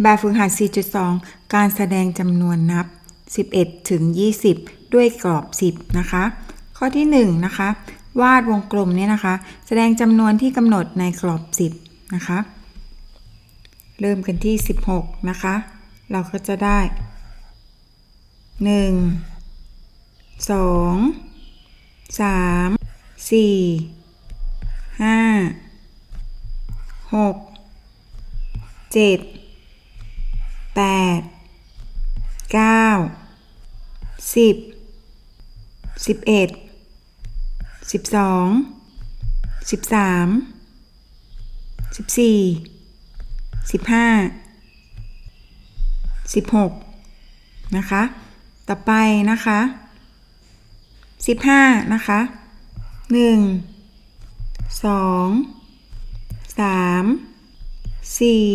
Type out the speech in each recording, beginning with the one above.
แบบฝึกหัด 4.2 การแสดงจำนวนนับ 11 ถึง 20 ด้วยกรอบ 10 นะคะ ข้อที่ 1 นะคะ วาดวงกลมเนี่ยนะคะ แสดงจำนวนที่กำหนดในกรอบ 10 นะคะ เริ่มกันที่ 16 นะคะ เราก็จะได้ 1 2 3 4 5 6 7 แปดเก้าสิบสิบเอ็ดสิบสองสิบสามสิบสี่สิบห้าสิบหกนะคะ ต่อไปนะคะสิบห้านะคะหนึ่งสองสามสี่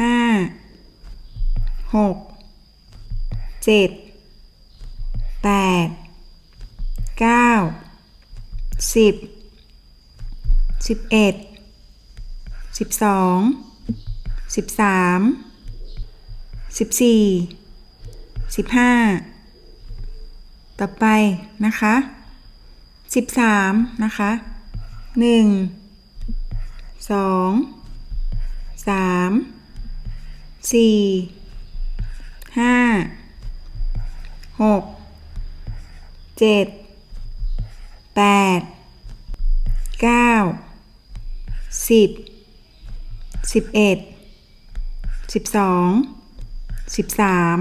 ห้า หกเจ็ดแปดเก้าสิบสิบเอ็ดสิบสองสิบสามสิบสี่สิบห้าต่อไปนะคะสิบสามนะคะหนึ่งสองสามสี่ ห้าหกเจ็ดแปดเก้าสิบสิบเอ็ดสิบสองสิบสาม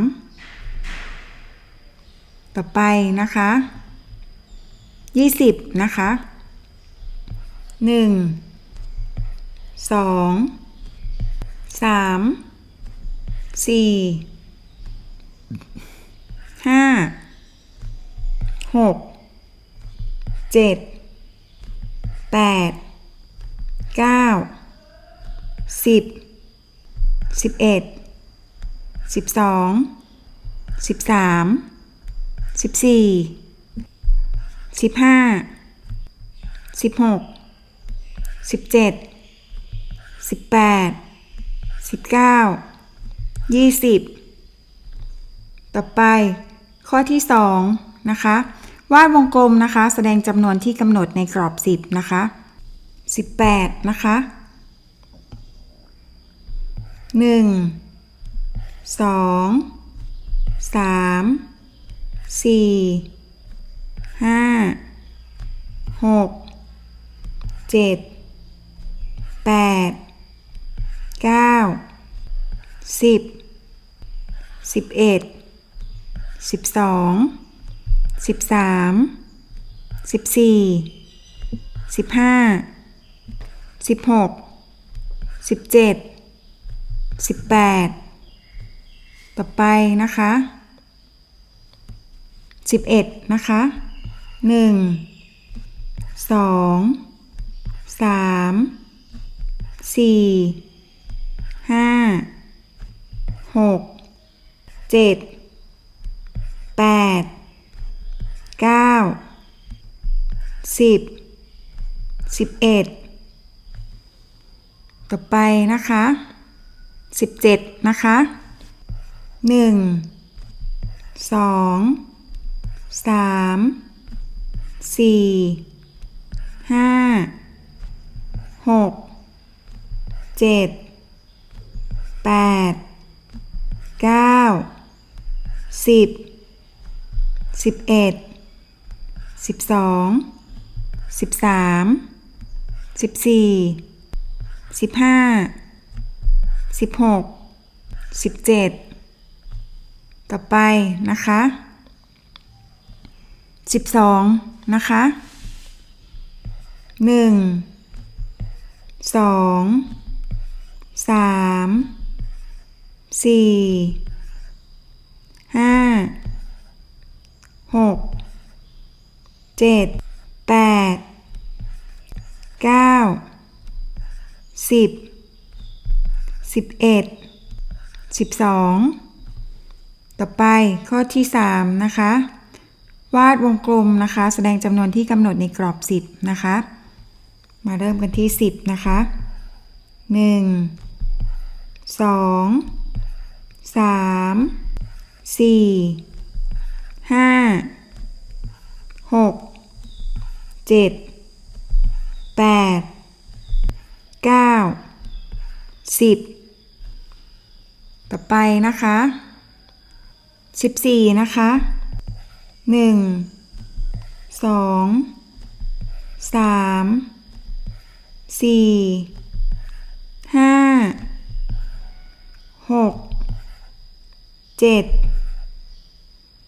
ต่อไปนะคะยี่สิบนะคะหนึ่งสองสามสี่ ห้าหกเจ็ดแปดเก้าสิบสิบเอ็ดสิบสองสิบสามสิบสี่สิบห้าสิบหกสิบเจ็ดสิบแปดสิบเก้ายี่สิบ ต่อไปข้อที่2นะคะวาดวงกลมนะคะ แสดงจำนวนที่กำหนดในกรอบ 10 นะคะ 18 นะคะ 1 2 3 4 5 6 7 8 9 10 11 สิบสองสิบสามสิบสี่สิบห้าสิบหกสิบเจ็ดสิบแปดต่อไปนะคะสิบเอ็ดนะคะหนึ่งสองสามสี่ห้าหกเจ็ด สิบสิบเอ็ดต่อไปนะคะสิบเจ็ดนะคะหนึ่งสองสามสี่ห้าหกเจ็ดแปดเก้าสิบสิบเอ็ดสิบสอง สิบสามสิบสี่สิบห้าสิบหกสิบเจ็ดต่อไปนะคะสิบสองนะคะหนึ่งสองสามสี่ห้าหกเจ็ด แปดเก้าสิบสิบเอ็ดสิบสองต่อไปข้อที่สามนะคะ วาดวงกลมนะคะ แสดงจำนวนที่กำหนดในกรอบสิบนะคะ มาเริ่มกันที่สิบนะคะหนึ่งสองสามสี่ห้าหก เจ็ดแปดเก้าสิบต่อไปนะคะสิบสี่นะคะหนึ่งสองสามสี่ห้าหกเจ็ด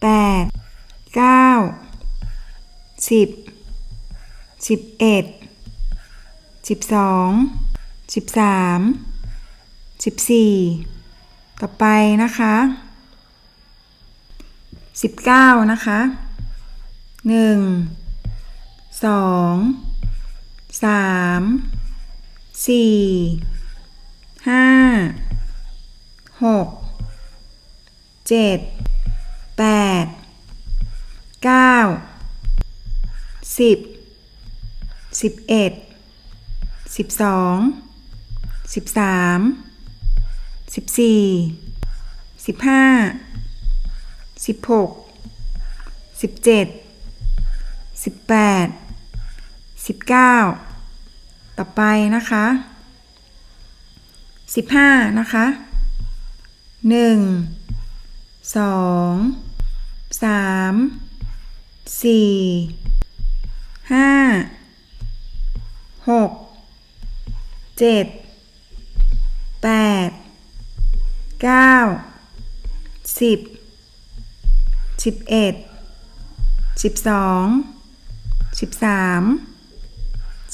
แปดเก้าสิบ สิบเอ็ดสิบสองสิบสามสิบสี่ต่อไปนะคะสิบเก้านะคะหนึ่งสองสามสี่ห้าหกเจ็ดแปดเก้าสิบ สิบเอ็ดสิบสองสิบสามสิบสี่สิบห้าสิบหกสิบเจ็ดสิบแปดสิบเก้าต่อไปนะคะสิบห้านะคะหนึ่งสองสามสี่ห้า หกเจ็ดแปดเก้าสิบสิบเอ็ดสิบสองสิบสาม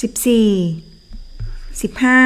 สิบสี่สิบห้า